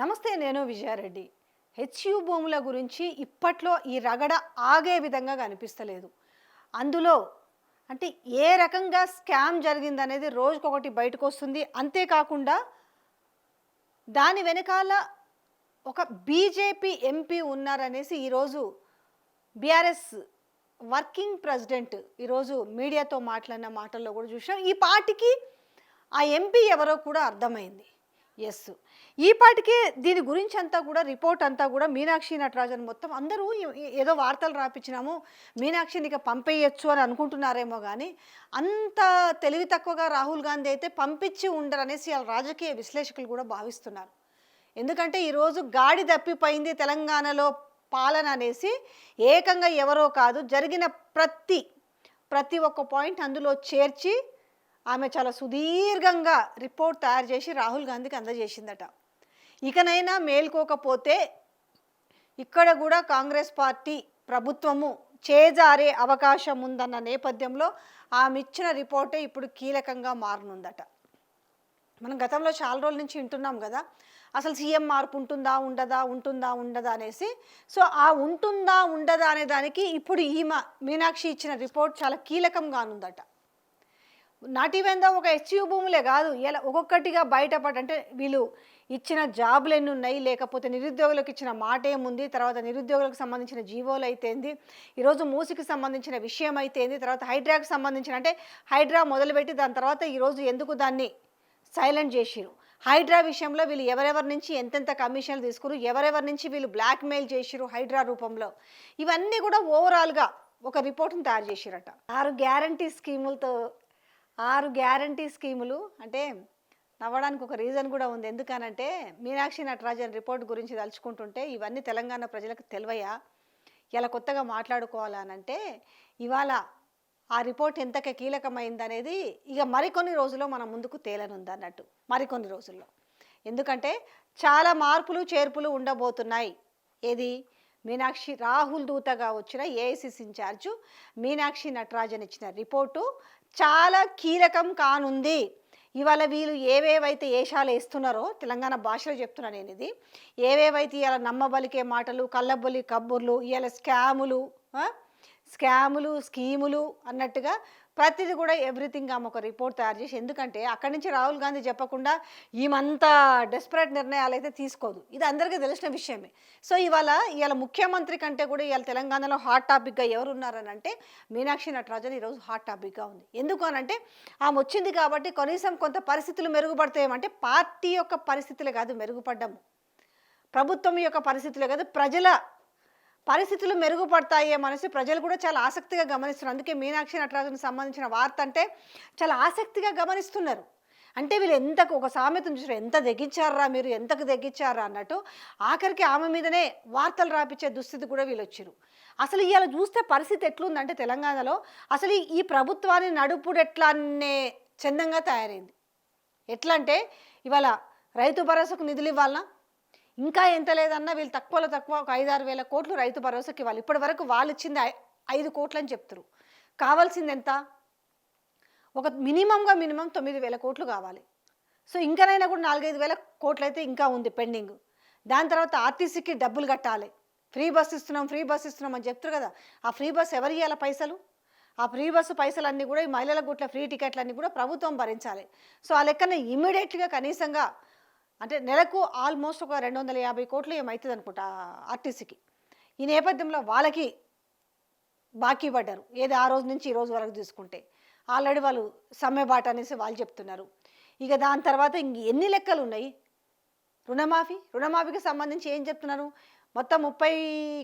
నమస్తే నేను విజయారెడ్డి. హెచ్యు భూముల గురించి ఇప్పట్లో ఈ రగడ ఆగే విధంగా కనిపిస్తలేదు. అందులో అంటే ఏ రకంగా స్కామ్ జరిగిందనేది రోజుకొకటి బయటకు వస్తుంది అంతేకాకుండా దాని వెనకాల ఒక బీజేపీ ఎంపీ ఉన్నారనేసి ఈరోజు బీఆర్ఎస్ వర్కింగ్ ప్రెసిడెంట్ ఈరోజు మీడియాతో మాట్లాడిన మాటల్లో కూడా చూసాం ఈ పార్టీకి ఆ ఎంపీ ఎవరో కూడా అర్థమైంది. ఎస్ ఈ పాటికే దీని గురించి అంతా కూడా రిపోర్ట్ అంతా కూడా మీనాక్షి నటరాజన్ మొత్తం అందరూ ఏదో వార్తలు రాపించినాము మీనాక్షిని ఇక పంపేయచ్చు అని అనుకుంటున్నారేమో కానీ అంత తెలివి తక్కువగా రాహుల్ గాంధీ అయితే పంపించి ఉండరు అనేసి వాళ్ళ రాజకీయ విశ్లేషకులు కూడా భావిస్తున్నారు. ఎందుకంటే ఈరోజు గాడి తప్పిపోయింది తెలంగాణలో పాలన అనేసి ఏకంగా ఎవరో కాదు జరిగిన ప్రతి ప్రతి ఒక్క పాయింట్ అందులో చేర్చి ఆమె చాలా సుదీర్ఘంగా రిపోర్ట్ తయారు చేసి రాహుల్ గాంధీకి అందజేసిందట. ఇకనైనా మేల్కోకపోతే ఇక్కడ కూడా కాంగ్రెస్ పార్టీ ప్రభుత్వము చేజారే అవకాశం ఉందన్న నేపథ్యంలో ఆమె ఇచ్చిన రిపోర్టే ఇప్పుడు కీలకంగా మారనుందట. మనం గతంలో చాలా రోజుల నుంచి వింటున్నాం కదా అసలు సీఎం మార్పు ఉంటుందా ఉండదా ఉంటుందా ఉండదా అనేసి. సో ఆ ఉంటుందా ఉండదా అనే దానికి ఇప్పుడు ఈమె మీనాక్షి ఇచ్చిన రిపోర్ట్ చాలా కీలకంగానుందట నాటివేందా ఒక హెచ్యు భూములే కాదు ఎలా ఒక్కొక్కటిగా బయటపడి అంటే వీళ్ళు ఇచ్చిన జాబులు ఎన్ని ఉన్నాయి లేకపోతే నిరుద్యోగులకు ఇచ్చిన మాట ఏముంది తర్వాత నిరుద్యోగులకు సంబంధించిన జీవోలు అయితేంది ఈరోజు మూసికి సంబంధించిన విషయం అయితేంది తర్వాత హైడ్రాకి సంబంధించిన అంటే హైడ్రా మొదలుపెట్టి దాని తర్వాత ఈరోజు ఎందుకు దాన్ని సైలెంట్ చేసిరు హైడ్రా విషయంలో వీళ్ళు ఎవరెవరి నుంచి ఎంతెంత కమిషన్లు తీసుకురు ఎవరెవరి నుంచి వీళ్ళు బ్లాక్మెయిల్ చేసిరు హైడ్రా రూపంలో? ఇవన్నీ కూడా ఓవరాల్గా ఒక రిపోర్ట్ని తయారు చేసిరట. ఆరు గ్యారంటీ స్కీములతో ఆరు గ్యారంటీ స్కీములు అంటే నవ్వడానికి ఒక రీజన్ కూడా ఉంది. ఎందుకనంటే మీనాక్షి నటరాజన్ రిపోర్ట్ గురించి తలుచుకుంటుంటే ఇవన్నీ తెలంగాణ ప్రజలకు తెలివయా? ఇలా కొత్తగా మాట్లాడుకోవాలనంటే ఇవాళ ఆ రిపోర్ట్ ఎంతకి కీలకమైందనేది ఇక మరికొన్ని రోజుల్లో మన ముందుకు తేలనుంది అన్నట్టు మరికొన్ని రోజుల్లో. ఎందుకంటే చాలా మార్పులు చేర్పులు ఉండబోతున్నాయి. ఏది? మీనాక్షి రాహుల్ దూతగా వచ్చిన ఏఐసిసి ఇన్ఛార్జు మీనాక్షి నటరాజన్ ఇచ్చిన రిపోర్టు చాలా కీలకం కానుంది. ఇవాళ వీళ్ళు ఏవేవైతే ఏషాలు వేస్తున్నారో తెలంగాణ భాషలో చెప్తున్నా నేను ఇది ఏవేవైతే ఇవాళ నమ్మబలికే మాటలు కళ్ళబొలి కబ్బుర్లు ఇవాళ స్కాములు స్కాములు స్కీములు అన్నట్టుగా ప్రతిదీ కూడా ఎవ్రీథింగ్ ఆమె ఒక రిపోర్ట్ తయారు చేసి ఎందుకంటే అక్కడి నుంచి రాహుల్ గాంధీ చెప్పకుండా ఈమంతా డెస్పరేట్ నిర్ణయాలు అయితే తీసుకోదు. ఇది అందరికీ తెలిసిన విషయమే. సో ఇవాళ ఇవాళ ముఖ్యమంత్రి కంటే కూడా ఇవాళ తెలంగాణలో హాట్ టాపిక్గా ఎవరు ఉన్నారని అంటే మీనాక్షి నటరాజన్ ఈరోజు హాట్ టాపిక్గా ఉంది. ఎందుకు అని అంటే ఆమె వచ్చింది కాబట్టి కనీసం కొంత పరిస్థితులు మెరుగుపడతాయేమంటే పార్టీ యొక్క పరిస్థితులే కాదు మెరుగుపడ్డము ప్రభుత్వం యొక్క పరిస్థితులే కాదు ప్రజల పరిస్థితులు మెరుగుపడతాయి మనసు ప్రజలు కూడా చాలా ఆసక్తిగా గమనిస్తున్నారు. అందుకే మీనాక్షి నటరాజుకు సంబంధించిన వార్త అంటే చాలా ఆసక్తిగా గమనిస్తున్నారు. అంటే వీళ్ళు ఎంతకు ఒక సామెతను చూసారు ఎంత తెగించారా మీరు ఎంతకు తెగించారా అన్నట్టు ఆఖరికి ఆమె మీదనే వార్తలు రాపించే దుస్థితి కూడా వీళ్ళు వచ్చారు. అసలు ఇవాళ చూస్తే పరిస్థితి ఎట్లుందంటే తెలంగాణలో అసలు ఈ- ప్రభుత్వాన్ని నడుపుడు ఎట్లా అనే చందంగా తయారైంది. ఎట్లా అంటే ఇవాళ రైతు భరోసాకు నిధులు ఇవ్వాలనా? ఇంకా ఎంత లేదన్నా వీళ్ళు తక్కువలో తక్కువ ఒక ఐదారు వేల కోట్లు రైతు భరోసాకి ఇవ్వాలి. ఇప్పటి వరకు వాళ్ళు ఇచ్చింది ఐదు కోట్లు అని చెప్తారు కావాల్సింది ఎంత? ఒక మినిమంగా మినిమం తొమ్మిది వేల కోట్లు కావాలి. సో ఇంకనైనా కూడా నాలుగైదు వేల కోట్లు అయితే ఇంకా ఉంది పెండింగ్. దాని తర్వాత ఆర్టీసీకి డబ్బులు కట్టాలి. ఫ్రీ బస్ ఇస్తున్నాం ఫ్రీ బస్ ఇస్తున్నాం అని చెప్తారు కదా. ఆ ఫ్రీ బస్ ఎవరు ఇవ్వాలి పైసలు? ఆ ఫ్రీ బస్సు పైసలన్నీ కూడా ఈ మహిళల గుట్ల ఫ్రీ టికెట్లన్నీ కూడా ప్రభుత్వం భరించాలి. సో ఆ లెక్కన ఇమీడియట్గా కనీసంగా అంటే నెలకు ఆల్మోస్ట్ ఒక రెండు వందల యాభై కోట్లు ఏమవుతుంది అనుకుంటా ఆర్టీసీకి. ఈ నేపథ్యంలో వాళ్ళకి బాకీ పడ్డారు. ఏది ఆ రోజు నుంచి ఈ రోజు వరకు తీసుకుంటే ఆల్రెడీ వాళ్ళు సమ్మె బాట అనేసి వాళ్ళు చెప్తున్నారు. ఇక దాని తర్వాత ఇంక ఎన్ని లెక్కలు ఉన్నాయి రుణమాఫీ? రుణమాఫీకి సంబంధించి ఏం చెప్తున్నారు? మొత్తం ముప్పై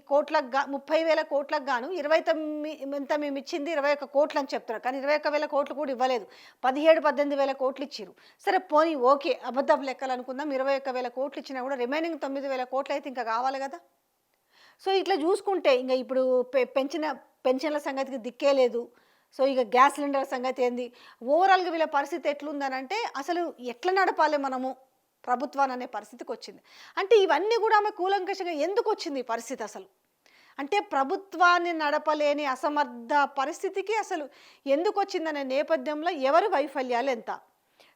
కోట్లకు గా ముప్పై వేల కోట్లకు గాను ఇరవై తొమ్మిది ఎంత మేము ఇచ్చింది? ఇరవై ఒక్క కోట్లు అని చెప్తున్నారు. కానీ ఇరవై ఒక్క వేల కోట్లు కూడా ఇవ్వలేదు. పదిహేడు పద్దెనిమిది వేల కోట్లు ఇచ్చారు సరే పోనీ ఓకే అబద్ధపు లెక్కలు అనుకుందాం. ఇరవై ఒక్క వేల కోట్లు ఇచ్చినా కూడా రిమైనింగ్ తొమ్మిది వేల కోట్లు అయితే ఇంకా కావాలి కదా? సో ఇట్లా చూసుకుంటే ఇంకా ఇప్పుడు పె- పెంచిన పెన్షన్ల సంగతికి దిక్కే లేదు. సో ఇక గ్యాస్ సిలిండర్ సంగతి ఏంది? ఓవరాల్గా వీళ్ళ పరిస్థితి ఎట్లుందనంటే అసలు ఎట్లా నడపాలి మనము? ప్రభుత్వాన్ని అనే పరిస్థితికి వచ్చింది అంటే ఇవన్నీ కూడా ఆమె కూలంకషంగా ఎందుకు వచ్చింది ఈ పరిస్థితి అసలు? అంటే ప్రభుత్వాన్ని నడపలేని అసమర్థ పరిస్థితికి అసలు ఎందుకు వచ్చిందనే నేపథ్యంలో ఎవరి వైఫల్యాలు ఎంత?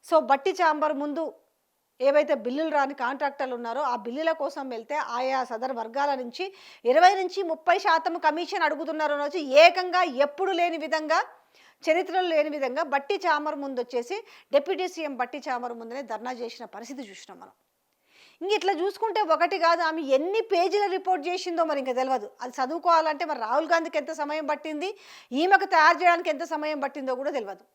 సో బట్టి చాంబర్ ముందు ఏవైతే బిల్లులు రాని కాంట్రాక్టర్లు ఉన్నారో ఆ బిల్లుల కోసం వెళ్తే ఆయా సదర్ వర్గాల నుంచి ఇరవై నుంచి ముప్పై శాతం కమిషన్ అడుగుతున్నారు అని వచ్చి ఏకంగా ఎప్పుడు లేని విధంగా చరిత్రలో లేని విధంగా బట్టి చామర్ ముందు వచ్చేసి డిప్యూటీ సీఎం బట్టి చామర్ ముందనే ధర్నా చేసిన పరిస్థితి చూసినాం మనం. ఇంక ఇట్లా చూసుకుంటే ఒకటి కాదు ఆమె ఎన్ని పేజీల రిపోర్ట్ చేసిందో మరి ఇంకా తెలియదు అది చదువుకోవాలంటే మరి రాహుల్ గాంధీకి ఎంత సమయం పట్టింది ఈమెకు తయారు చేయడానికి ఎంత సమయం పట్టిందో కూడా తెలియదు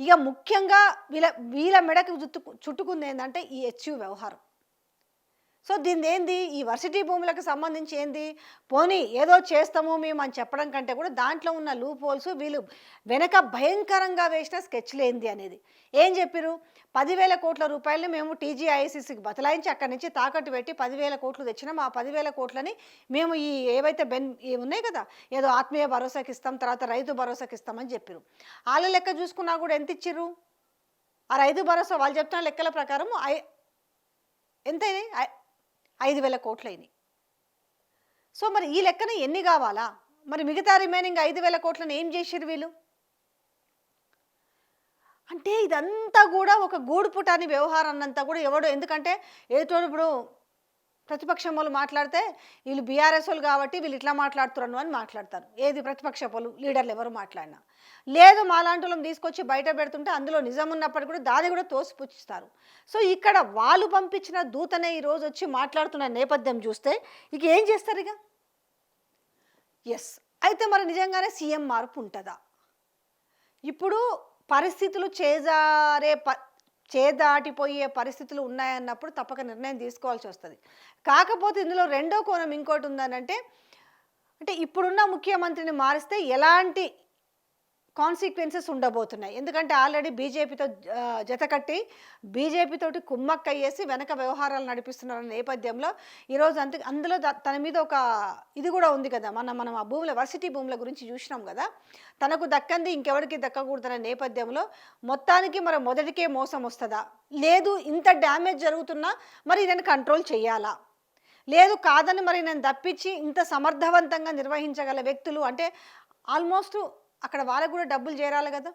ఇక ముఖ్యంగా వీళ్ళ వీళ్ళ మెడకు చుట్టు చుట్టుకుంది ఏంటంటే ఈ హెచ్యు వ్యవహారం. సో దీని ఏంది? ఈ వర్సిటీ భూములకు సంబంధించి ఏంది? పోనీ ఏదో చేస్తాము మేము అని చెప్పడం కంటే కూడా దాంట్లో ఉన్న లూప్ హోల్స్ వీళ్ళు వెనక భయంకరంగా వేసిన స్కెచ్లు ఏంది అనేది. ఏం చెప్పారు పదివేల కోట్ల రూపాయలు మేము టీజీఐసిసికి బదలాయించి అక్కడి నుంచి తాకట్టు పెట్టి పదివేల కోట్లు తెచ్చినాం. ఆ పదివేల కోట్లని మేము ఈ ఏవైతే బెన్ ఉన్నాయి కదా ఏదో ఆత్మీయ భరోసాకి ఇస్తాం తర్వాత రైతు భరోసాకి ఇస్తామని చెప్పారు వాళ్ళ లెక్క చూసుకున్నా కూడా ఎంత ఇచ్చిర్రు? ఆ రైతు భరోసా వాళ్ళు చెప్తున్న లెక్కల ప్రకారం ఐ ఎంత అయినాయి? ఐదు వేల కోట్లయినాయి సో మరి ఈ లెక్కన ఎన్ని కావాలా? మరి మిగతా రిమైనింగ్ ఐదు వేల కోట్లను ఏం చేసిరు వీళ్ళు? అంటే ఇదంతా కూడా ఒక గూడుపుటాని వ్యవహారం అంతా కూడా ఎవడు ఎందుకంటే ఏదో ఇప్పుడు ప్రతిపక్షం వాళ్ళు మాట్లాడితే వీళ్ళు బీఆర్ఎస్ వాళ్ళు కాబట్టి వీళ్ళు ఇట్లా మాట్లాడుతున్నారు అని మాట్లాడతారు. ఏది ప్రతిపక్ష వాళ్ళు లీడర్లు ఎవరు మాట్లాడినా. లేదు మాలాంటి వాళ్ళని తీసుకొచ్చి బయట పెడుతుంటే అందులో నిజం ఉన్నప్పటికీ కూడా దాన్ని కూడా తోసిపుచ్చిస్తారు సో ఇక్కడ వాళ్ళు పంపించిన దూతనే ఈరోజు వచ్చి మాట్లాడుతున్న నేపథ్యం చూస్తే ఇక ఏం చేస్తారు ఇక? ఎస్ అయితే మరి నిజంగానే సీఎం మార్పు ఉంటుందా? ఇప్పుడు పరిస్థితులు చేజారే ప చేదాటిపోయే పరిస్థితులు ఉన్నాయన్నప్పుడు తప్పక నిర్ణయం తీసుకోవాల్సి వస్తుంది. కాకపోతే ఇందులో రెండో కోణం ఇంకోటి ఉందనంటే అంటే ఇప్పుడున్న ముఖ్యమంత్రిని మారిస్తే ఎలాంటి కాన్సిక్వెన్సెస్ ఉండబోతున్నాయి. ఎందుకంటే ఆల్రెడీ బీజేపీతో జతకట్టి బీజేపీతోటి కుమ్మక్కయ్యేసి వెనక వ్యవహారాలు నడిపిస్తున్నారు నేపథ్యంలో. ఈరోజు అంత అందులో తన మీద ఒక ఇది కూడా ఉంది కదా మనం మనం ఆ భూముల వర్సిటీ భూముల గురించి చూసినాం కదా తనకు దక్కంది ఇంకెవరికి దక్కకూడదనే నేపథ్యంలో మొత్తానికి మరి మొదటికే మోసం వస్తుందా? లేదు ఇంత డ్యామేజ్ జరుగుతున్నా మరి నేను కంట్రోల్ చేయాలా లేదు కాదని మరి నేను తప్పించి ఇంత సమర్థవంతంగా నిర్వహించగల వ్యక్తులు అంటే ఆల్మోస్ట్ అక్కడ వాళ్ళకు కూడా డబ్బులు చేరాలి కదా.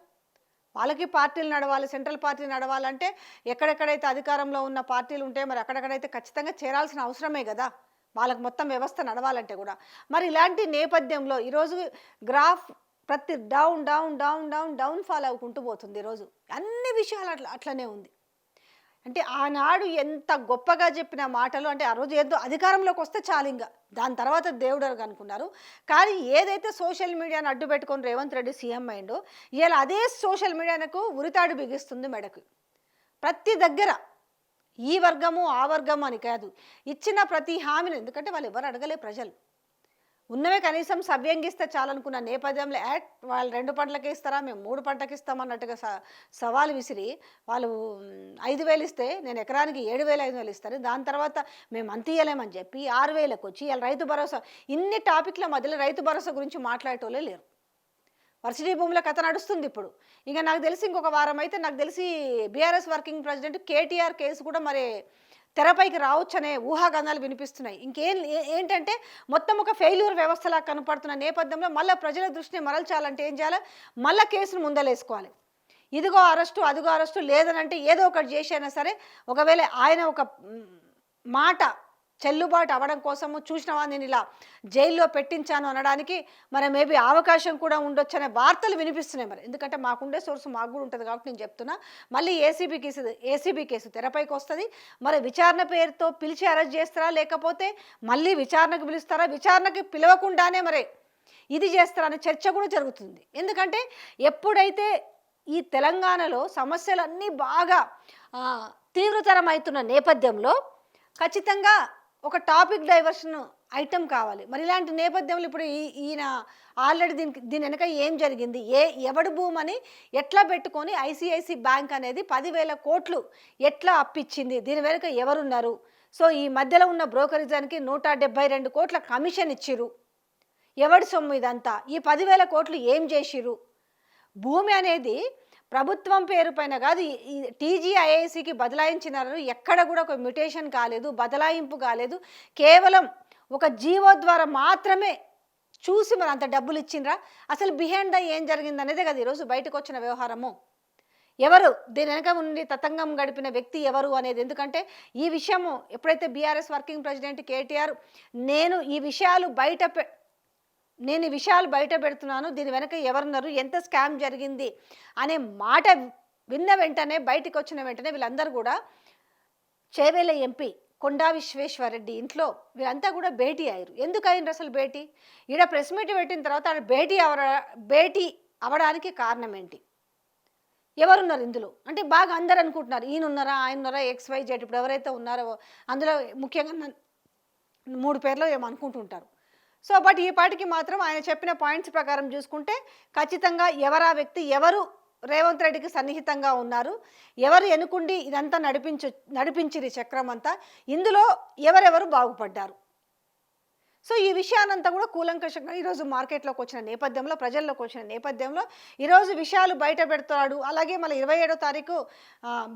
వాళ్ళకి పార్టీలు నడవాలి సెంట్రల్ పార్టీలు నడవాలంటే ఎక్కడెక్కడైతే అధికారంలో ఉన్న పార్టీలు ఉంటాయో మరి అక్కడెక్కడైతే ఖచ్చితంగా చేరాల్సిన అవసరమే కదా. వాళ్ళకి మొత్తం వ్యవస్థ నడవాలంటే కూడా. మరి ఇలాంటి నేపథ్యంలో ఈరోజు గ్రాఫ్ ప్రతి down down down down down fall అవ్వుకుంటూ పోతుంది ఈరోజు. అన్ని విషయాలు అట్లా అట్లనే ఉంది. అంటే ఆనాడు ఎంత గొప్పగా చెప్పిన మాటలు అంటే ఆ రోజు ఏదో అధికారంలోకి వస్తే చాలు ఇంకా దాని తర్వాత దేవుడు అనుకున్నారు. కానీ ఏదైతే సోషల్ మీడియాను అడ్డు పెట్టుకొని రేవంత్ రెడ్డి సీఎం అయిండో ఇలా అదే సోషల్ మీడియాకు ఉరితాడు బిగిస్తుంది మెడకు. ప్రతి దగ్గర ఈ వర్గము ఆ వర్గము అని కాదు. ఇచ్చిన ప్రతి హామీని ఎందుకంటే వాళ్ళు ఎవరు అడగలే ప్రజలు. ఉన్నవే కనీసం సవ్యంగిస్తే చాలనుకున్న నేపథ్యంలో యాట్ వాళ్ళు రెండు పంటలకి ఇస్తారా మేము మూడు పంటకి ఇస్తామన్నట్టుగా స సవాలు విసిరి వాళ్ళు ఐదు వేలు ఇస్తే నేను ఎకరానికి ఏడు వేలు ఐదు వేలు ఇస్తాను. దాని తర్వాత మేము అంత ఇయ్యలేమని చెప్పి ఆరు వేలకు వచ్చి ఇలా రైతు భరోసా ఇన్ని టాపిక్ల మధ్యలో రైతు భరోసా గురించి మాట్లాడేటోళ్ళే లేరు. వర్సిటీ భూముల కథ నడుస్తుంది ఇప్పుడు. ఇంకా నాకు తెలిసి ఇంకొక వారం అయితే నాకు తెలిసి BRS working president KTR case కూడా మరి తెరపైకి రావచ్చనే ఊహాగానాలు వినిపిస్తున్నాయి. ఇంకేం ఏంటంటే మొత్తం ఒక ఫెయిల్యూర్ వ్యవస్థలా కనపడుతున్న నేపథ్యంలో మళ్ళీ ప్రజల దృష్టిని మరల్చాలంటే ఏం చేయాలి? మళ్ళీ కేసును ముందలేసుకోవాలి. ఇదిగో అరెస్టు అదిగో అరెస్టు లేదనంటే ఏదో ఒకటి చేసైనా సరే ఒకవేళ ఆయన ఒక మాట చెల్లుబాటు అవ్వడం కోసము చూసినవా నేను ఇలా జైల్లో పెట్టించాను అనడానికి మరి మేబీ అవకాశం కూడా ఉండొచ్చు అనే వార్తలు వినిపిస్తున్నాయి మరి. ఎందుకంటే మాకుండే సోర్స్ మాకు కూడా ఉంటుంది కాబట్టి నేను చెప్తున్నా. మళ్ళీ ఏసీబీ కేసు ఏసీబీ కేసు తెరపైకి వస్తుంది. మరి విచారణ పేరుతో పిలిచి అరెస్ట్ చేస్తారా లేకపోతే మళ్ళీ విచారణకు పిలుస్తారా? విచారణకి పిలవకుండానే మరి ఇది చేస్తారా అనే చర్చ కూడా జరుగుతుంది. ఎందుకంటే ఎప్పుడైతే ఈ తెలంగాణలో సమస్యలన్నీ బాగా తీవ్రతరం అవుతున్న నేపథ్యంలో ఖచ్చితంగా ఒక టాపిక్ డైవర్షన్ ఐటెం కావాలి. మరి ఇలాంటి నేపథ్యంలో ఇప్పుడు ఈ- ఈయన ఆల్రెడీ దీనికి దీని వెనక ఏం జరిగింది? ఏ ఎవడు భూమని ఎట్లా పెట్టుకొని ఐసిఐసి బ్యాంక్ అనేది పదివేల కోట్లు ఎట్లా అప్పిచ్చింది? దీని వెనుక ఎవరున్నారు? సో ఈ మధ్యలో ఉన్న బ్రోకరేజానికి నూట డెబ్బై రెండు కోట్ల కమిషన్ ఇచ్చిరు ఎవడి సొమ్ము ఇదంతా? ఈ పదివేల కోట్లు ఏం చేసిరు భూమి అనేది ప్రభుత్వం పేరు పైన కాదు టీజీఐఐసికి బదలాయించినారు ఎక్కడ కూడా ఒక మ్యుటేషన్ కాలేదు బదలాయింపు కాలేదు. కేవలం ఒక జీవో ద్వారా మాత్రమే చూసి మరి అంత డబ్బులు ఇచ్చిండ్రా? అసలు బిహైండ్ ద ఏం జరిగింది అనేదే కదా ఈరోజు బయటకు వచ్చిన వ్యవహారము. ఎవరు? దీని వెనక ఉండి తతంగం గడిపిన వ్యక్తి ఎవరు అనేది? ఎందుకంటే ఈ విషయము ఎప్పుడైతే బీఆర్ఎస్ వర్కింగ్ ప్రెసిడెంట్ కేటీఆర్ నేను ఈ విషయాలు బయట నేను ఈ విషయాలు బయట పెడుతున్నాను దీని వెనక ఎవరున్నారు ఎంత స్కామ్ జరిగింది అనే మాట విన్న వెంటనే బయటకు వచ్చిన వెంటనే వీళ్ళందరూ కూడా చేవేల ఎంపీ కొండా విశ్వేశ్వరరెడ్డి ఇంట్లో వీళ్ళంతా కూడా భేటీ అయ్యారు. ఎందుకు అయ్యారు అసలు భేటీ? ఈడ ప్రెస్ మీట్ పెట్టిన తర్వాత ఆడ భేటీ అవర భేటీ అవడానికి కారణం ఏంటి? ఎవరున్నారు ఇందులో? అంటే బాగా అందరు అనుకుంటున్నారు ఈయన ఉన్నారా ఆయన ఉన్నారా ఎక్స్ వై జెడ్ ఇప్పుడు ఎవరైతే ఉన్నారో అందులో ముఖ్యంగా మూడు పేర్లు ఏమో అనుకుంటుంటారు. సో బట్ ఈ పాటికి మాత్రం ఆయన చెప్పిన పాయింట్స్ ప్రకారం చూసుకుంటే ఖచ్చితంగా ఎవరా వ్యక్తి ఎవరు రేవంత్ రెడ్డికి సన్నిహితంగా ఉన్నారు ఎవరు ఎనుకుండి ఇదంతా నడిపించు నడిపించిరి చక్రం అంతా ఇందులో ఎవరెవరు బాగుపడ్డారు. సో ఈ విషయానంతా కూడా కూలంకషంగా ఈరోజు మార్కెట్లోకి వచ్చిన నేపథ్యంలో ప్రజల్లోకి వచ్చిన నేపథ్యంలో ఈరోజు విషయాలు బయట పెడతాడు అలాగే మళ్ళీ ఇరవై ఏడో తారీఖు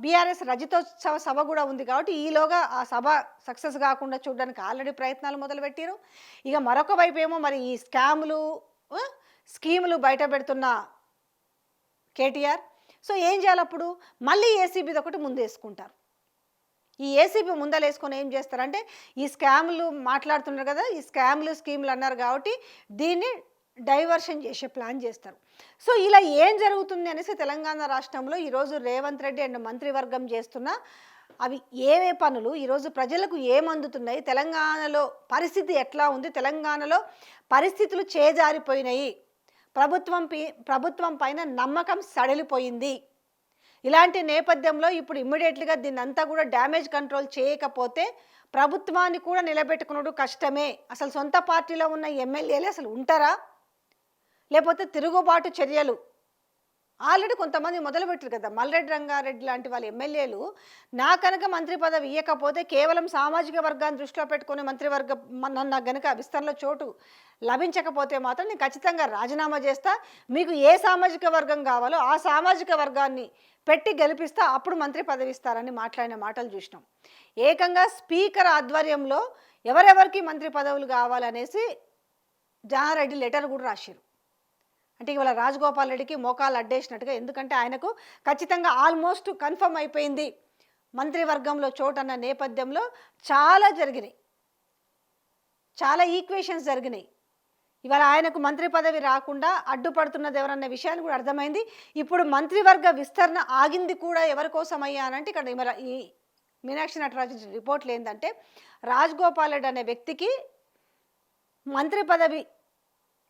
బీఆర్ఎస్ రజతోత్సవ సభ కూడా ఉంది కాబట్టి ఈలోగా ఆ సభ సక్సెస్ కాకుండా చూడడానికి ఆల్రెడీ ప్రయత్నాలు మొదలుపెట్టారు. ఇక మరొక వైపు ఏమో మరి ఈ స్కాములు స్కీములు బయట పెడుతున్న కేటీఆర్. సో ఏం చేయాలి అప్పుడు మళ్ళీ ఏసీబీది ఒకటి ముందేసుకుంటారు. ఈ ఏసీబీ ముందలేసుకొని ఏం చేస్తారంటే ఈ స్కామ్లు మాట్లాడుతున్నారు కదా ఈ స్కామ్లు స్కీమ్లు అన్నారు కాబట్టి దీన్ని డైవర్షన్ చేసే ప్లాన్ చేస్తారు. సో ఇలా ఏం జరుగుతుంది అనేసి తెలంగాణ రాష్ట్రంలో ఈరోజు రేవంత్ రెడ్డి అండ్ మంత్రివర్గం చేస్తున్న అవి ఏవే పనులు ఈరోజు ప్రజలకు ఏమందుతున్నాయి తెలంగాణలో పరిస్థితి ఎట్లా ఉంది తెలంగాణలో పరిస్థితులు చేజారిపోయినాయి ప్రభుత్వం ప్రభుత్వం పైన నమ్మకం సడలిపోయింది. ఇలాంటి నేపథ్యంలో ఇప్పుడు ఇమ్మీడియట్లీగా దీన్ని అంతా కూడా డ్యామేజ్ కంట్రోల్ చేయకపోతే ప్రభుత్వాన్ని కూడా నిలబెట్టుకున్నట్టు కష్టమే. అసలు సొంత పార్టీలో ఉన్న ఎమ్మెల్యేలు అసలు ఉంటారా? లేకపోతే తిరుగుబాటు చర్యలు ఆల్రెడీ కొంతమంది మొదలుపెట్టారు కదా మల్రెడ్డి రంగారెడ్డి లాంటి వాళ్ళ ఎమ్మెల్యేలు నా కనుక మంత్రి పదవి ఇవ్వకపోతే కేవలం సామాజిక వర్గాన్ని దృష్టిలో పెట్టుకుని మంత్రివర్గ నన్ను కనుక గనుక విస్తరణలో చోటు లభించకపోతే మాత్రం నేను ఖచ్చితంగా రాజీనామా చేస్తా. మీకు ఏ సామాజిక వర్గం కావాలో ఆ సామాజిక వర్గాన్ని పెట్టి గెలిపిస్తా అప్పుడు మంత్రి పదవి ఇస్తారని మాట్లాడిన మాటలు చూసినాం. ఏకంగా స్పీకర్ ఆధ్వర్యంలో ఎవరెవరికి మంత్రి పదవులు కావాలనేసి జానారెడ్డి లెటర్ కూడా రాశారు అంటే ఇవాళ రాజగోపాల్ రెడ్డికి మోకాలు అడ్డేసినట్టుగా ఎందుకంటే ఆయనకు ఖచ్చితంగా ఆల్మోస్ట్ కన్ఫర్మ్ అయిపోయింది. మంత్రివర్గంలో చోటు అన్న నేపథ్యంలో చాలా జరిగినాయి. చాలా ఈక్వేషన్స్ జరిగినాయి. ఇవాళ ఆయనకు మంత్రి పదవి రాకుండా అడ్డుపడుతున్నది ఎవరన్న విషయాన్ని కూడా అర్థమైంది. ఇప్పుడు మంత్రివర్గ విస్తరణ ఆగింది కూడా ఎవరి కోసం అయ్యా అని అంటే ఇక్కడ మరి ఈ మీనాక్షి నటరాజు రిపోర్ట్లు ఏంటంటే రాజగోపాల్ రెడ్డి అనే వ్యక్తికి మంత్రి పదవి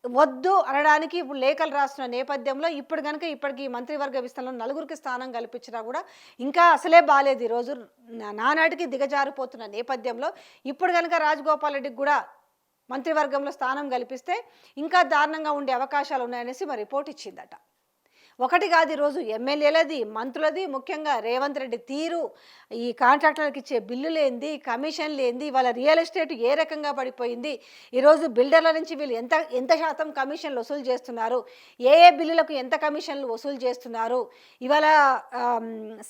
వద్దు అనడానికి ఇప్పుడు లేఖలు రాస్తున్న నేపథ్యంలో ఇప్పుడు కనుక ఇప్పటికి ఈ మంత్రివర్గ విస్తరణలో నలుగురికి స్థానం కల్పించినా కూడా ఇంకా అసలే బాగాలేదు ఈరోజు నానాటికి దిగజారిపోతున్న నేపథ్యంలో ఇప్పుడు కనుక రాజగోపాల్ రెడ్డికి కూడా మంత్రివర్గంలో స్థానం కల్పిస్తే ఇంకా దారుణంగా ఉండే అవకాశాలు ఉన్నాయనేసి మరి రిపోర్ట్ ఇచ్చిందట. ఒకటి కాదు ఈరోజు ఎమ్మెల్యేలది మంత్రులది ముఖ్యంగా రేవంత్ రెడ్డి తీరు ఈ కాంట్రాక్టర్లకు ఇచ్చే బిల్లు లేనిది కమిషన్ లేనిది వాళ్ళ రియల్ ఎస్టేట్ ఏ రకంగా పడిపోయింది ఈరోజు బిల్డర్ల నుంచి వీళ్ళు ఎంత ఎంత శాతం కమిషన్లు వసూలు చేస్తున్నారు ఏ ఏ బిల్లులకు ఎంత కమిషన్లు వసూలు చేస్తున్నారు ఇవాళ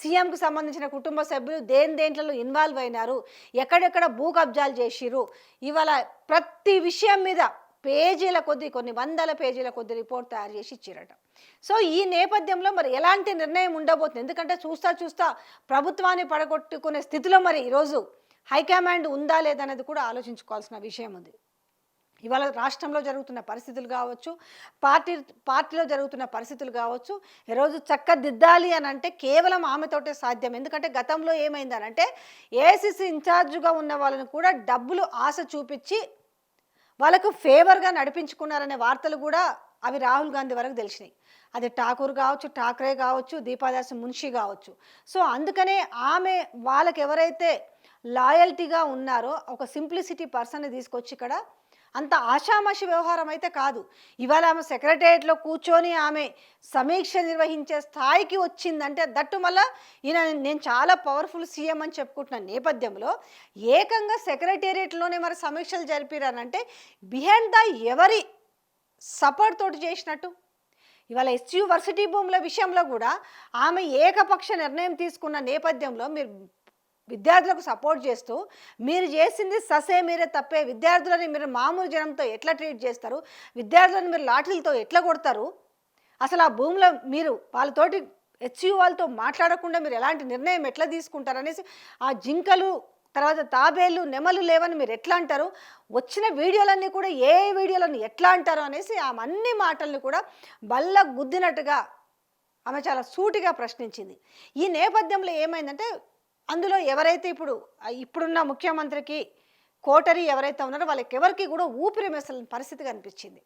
సీఎంకు సంబంధించిన కుటుంబ సభ్యులు దేని దేంట్లో ఇన్వాల్వ్ అయినారు ఎక్కడెక్కడ భూ కబ్జాలు చేసిర్రు ఇవాళ ప్రతి విషయం మీద పేజీల కొద్ది కొన్ని వందల పేజీల కొద్ది రిపోర్ట్ తయారు చేసి ఇచ్చారట. సో ఈ నేపథ్యంలో మరి ఎలాంటి నిర్ణయం ఉండబోతుంది? ఎందుకంటే చూస్తా చూస్తా ప్రభుత్వాన్ని పడగొట్టుకునే స్థితిలో మరి ఈరోజు హైకమాండ్ ఉందా లేదనేది కూడా ఆలోచించుకోవాల్సిన విషయం ఉంది. ఇవాళ రాష్ట్రంలో జరుగుతున్న పరిస్థితులు కావచ్చు పార్టీ పార్టీలో జరుగుతున్న పరిస్థితులు కావచ్చు ఈరోజు చక్కదిద్దాలి అని అంటే కేవలం ఆమెతోటే సాధ్యం. ఎందుకంటే గతంలో ఏమైందనంటే ఏసీసీ ఇన్ఛార్జ్గా ఉన్న వాళ్ళని కూడా డబ్బులు ఆశ చూపించి వాళ్ళకు ఫేవర్గా నడిపించుకున్నారనే వార్తలు కూడా అవి రాహుల్ గాంధీ వరకు తెలిసినాయి. అది ఠాకూర్ కావచ్చు ఠాక్రే కావచ్చు దీపాదాస్ మున్షి కావచ్చు. సో అందుకనే ఆమె వాళ్ళకి ఎవరైతే లాయల్టీగా ఉన్నారో ఒక సింప్లిసిటీ పర్సన్ని తీసుకొచ్చి ఇక్కడ అంత ఆషామాషి వ్యవహారం అయితే కాదు. ఇవాళ ఆమె సెక్రటేరియట్లో కూర్చొని ఆమె సమీక్ష నిర్వహించే స్థాయికి వచ్చిందంటే దట్టు మళ్ళా ఈయన నేను చాలా పవర్ఫుల్ సీఎం అని చెప్పుకుంటున్న నేపథ్యంలో ఏకంగా సెక్రటేరియట్లోనే మరి సమీక్షలు జరిపిరానంటే బిహైండ్ ద ఎవరి సపోర్ట్ తోటి చేసినట్టు. ఇవాళ ఎస్యూ వర్సిటీ భూముల విషయంలో కూడా ఆమె ఏకపక్ష నిర్ణయం తీసుకున్న నేపథ్యంలో మీరు విద్యార్థులకు సపోర్ట్ చేస్తూ మీరు చేసింది ససే మీరే తప్పే. విద్యార్థులని మీరు మామూలు జనంతో ఎట్లా ట్రీట్ చేస్తారు? విద్యార్థులను మీరు లాఠీలతో ఎట్లా కొడతారు? అసలు ఆ భూమిలో మీరు వాళ్ళతోటి హెచ్యూ వాళ్ళతో మాట్లాడకుండా మీరు ఎలాంటి నిర్ణయం ఎట్లా తీసుకుంటారు అనేసి ఆ జింకలు తర్వాత తాబేలు నెమలు లేవని మీరు ఎట్లా అంటారు? వచ్చిన వీడియోలన్నీ కూడా ఏ వీడియోలను ఎట్లా అంటారు అనేసి ఆమె అన్ని మాటల్ని కూడా బల్ల గుద్దినట్టుగా ఆమె చాలా సూటిగా ప్రశ్నించింది. ఈ నేపథ్యంలో ఏమైందంటే అందులో ఎవరైతే ఇప్పుడు ఇప్పుడున్న ముఖ్యమంత్రికి కోటరీ ఎవరైతే ఉన్నారో వాళ్ళకి ఎవరికి కూడా ఊపిరి మెసలని పరిస్థితి కనిపించింది.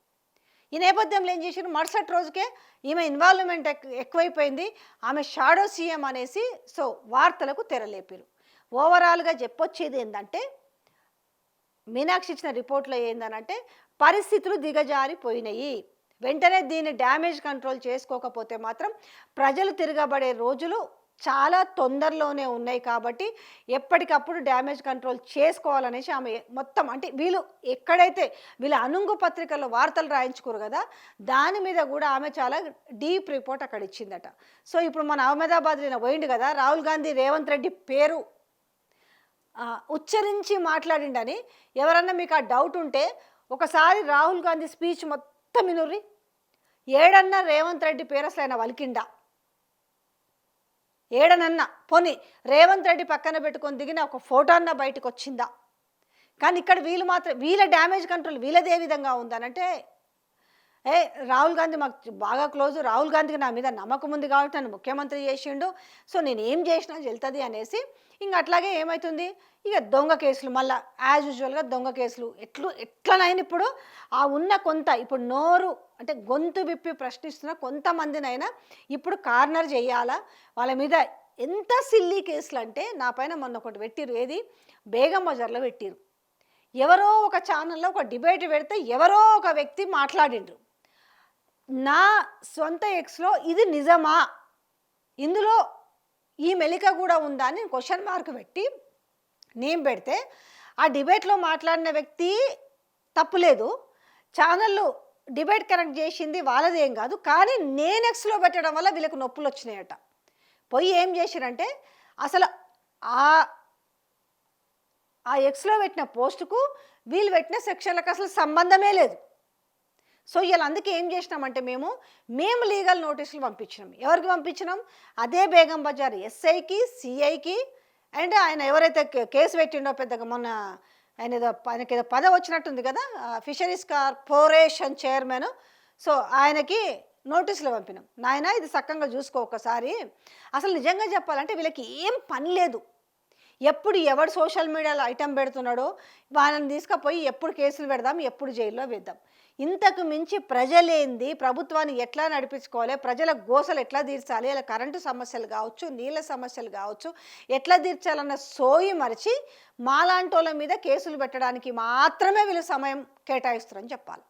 ఈ నేపథ్యంలో ఏం చేశారు మరుసటి రోజుకే ఈమె ఇన్వాల్వ్మెంట్ ఎక్కువైపోయింది. ఆమె షాడో సీఎం అనేసి సో వార్తలకు తెరలేపారు. ఓవరాల్గా చెప్పొచ్చేది ఏంటంటే మీనాక్షి ఇచ్చిన రిపోర్ట్లో ఏందనంటే పరిస్థితులు దిగజారిపోయినాయి. వెంటనే దీన్ని డ్యామేజ్ కంట్రోల్ చేసుకోకపోతే మాత్రం ప్రజలు తిరగబడే రోజులు చాలా తొందరలోనే ఉన్నాయి కాబట్టి ఎప్పటికప్పుడు డ్యామేజ్ కంట్రోల్ చేసుకోవాలనేసి ఆమె మొత్తం అంటే వీళ్ళు ఎక్కడైతే వీళ్ళ అనుంగు పత్రికల్లో వార్తలు రాయించుకోరు కదా దాని మీద కూడా ఆమె చాలా డీప్ రిపోర్ట్ అక్కడ ఇచ్చిందట. సో ఇప్పుడు మన అహ్మదాబాద్ నేను పోయిండు కదా రాహుల్ గాంధీ రేవంత్ రెడ్డి పేరు ఉచ్చరించి మాట్లాడిండని ఎవరన్నా మీకు ఆ డౌట్ ఉంటే ఒకసారి రాహుల్ గాంధీ స్పీచ్ మొత్తం వినుర్రి. ఏడన్నా రేవంత్ రెడ్డి పేరు అసలు ఆయన వలికిండా. ఏడనన్నా పోనీ రేవంత్ రెడ్డి పక్కన పెట్టుకొని దిగిన ఒక ఫోటో అన్న బయటకు వచ్చిందా కానీ ఇక్కడ వీళ్ళు మాత్రం వీళ్ళ డ్యామేజ్ కంట్రోల్ వీళ్ళదే విధంగా ఉందనంటే ఏ రాహుల్ గాంధీ మాకు బాగా క్లోజ్. రాహుల్ గాంధీకి నా మీద నమ్మకం ఉంది కాబట్టి నన్ను ముఖ్యమంత్రి చేసిండు. సో నేను ఏం చేసినా వెళ్తుంది అనేసి ఇంక అట్లాగే ఏమవుతుంది ఇక దొంగ కేసులు మళ్ళీ యాజ్ యూజువల్గా దొంగ కేసులు. ఎట్లు ఎట్లనైనా ఇప్పుడు ఆ ఉన్న కొంత ఇప్పుడు నోరు అంటే గొంతు విప్పి ప్రశ్నిస్తున్న కొంతమందినైనా ఇప్పుడు కార్నర్ చేయాలా? వాళ్ళ మీద ఎంత సిల్లీ కేసులు అంటే నా పైన మొన్న ఒకటి పెట్టిరు ఏది? బేగం బజార్లో పెట్టిరు ఎవరో ఒక ఛానల్లో ఒక డిబేట్ పెడితే ఎవరో ఒక వ్యక్తి మాట్లాడిండ్రు. నా సొంత ఎక్స్లో ఇది నిజమా? ఇందులో ఈ మెలిక కూడా ఉందా అని క్వశ్చన్ మార్క్ పెట్టి నేమ్ పెడితే ఆ డిబేట్లో మాట్లాడిన వ్యక్తి తప్పులేదు ఛానళ్ళు డిబేట్ కనెక్ట్ చేసింది వాళ్ళదేం కాదు. కానీ నేను ఎక్స్లో పెట్టడం వల్ల వీళ్ళకి నొప్పులు వచ్చినాయట. పోయి ఏం చేసిరంటే అసలు ఆ ఆ ఎక్స్లో పెట్టిన పోస్టుకు వీళ్ళు పెట్టిన సెక్షన్లకు అసలు సంబంధమే లేదు. సో ఇలా అందుకే ఏం చేసినామంటే మేము మేము లీగల్ నోటీసులు పంపించినాం. ఎవరికి పంపించినాం? అదే బేగం బజార్ ఎస్ఐకి సిఐకి అండ్ ఆయన ఎవరైతే కేసు పెట్టిండో పెద్దగా మొన్న ఆయన ఏదో ఆయనకి ఏదో పదవి వచ్చినట్టుంది కదా ఫిషరీస్ కార్పొరేషన్ చైర్మన్. సో ఆయనకి నోటీసులు పంపినాం. నాయన ఇది సక్కంగా చూసుకో ఒకసారి అసలు నిజంగా చెప్పాలంటే వీళ్ళకి ఏం పని లేదు. ఎప్పుడు ఎవడు సోషల్ మీడియాలో ఐటెం పెడుతున్నాడో వాళ్ళని తీసుకుపోయి ఎప్పుడు కేసులు పెడదాం ఎప్పుడు జైల్లో వేద్దాం. ఇంతకు మించి ప్రజలేంది? ప్రభుత్వాన్ని ఎట్లా నడిపించుకోవాలి? ప్రజల గోసలు ఎట్లా తీర్చాలి? ఇలా కరెంటు సమస్యలు కావచ్చు నీళ్ళ సమస్యలు కావచ్చు ఎట్లా తీర్చాలన్న సోయి మరిచి మాలాంటోళ్ళ మీద కేసులు పెట్టడానికి మాత్రమే వీళ్ళు సమయం కేటాయిస్తారని చెప్పాలి.